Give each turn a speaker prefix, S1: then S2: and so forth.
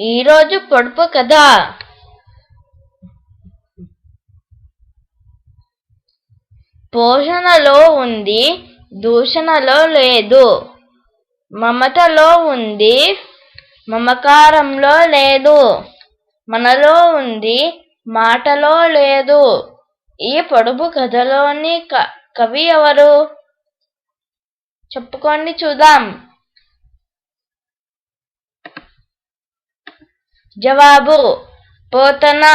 S1: ఈరోజు పొడుపు కథ పోషణలో ఉంది దూషణలో లేదు. మమతలో ఉంది మమకారంలో లేదు. మనలో ఉంది మాటలో లేదు. ఈ పొడుపు కథలోని కవి ఎవరు? చెప్పుకోండి చూద్దాం. जवाबो पोतना।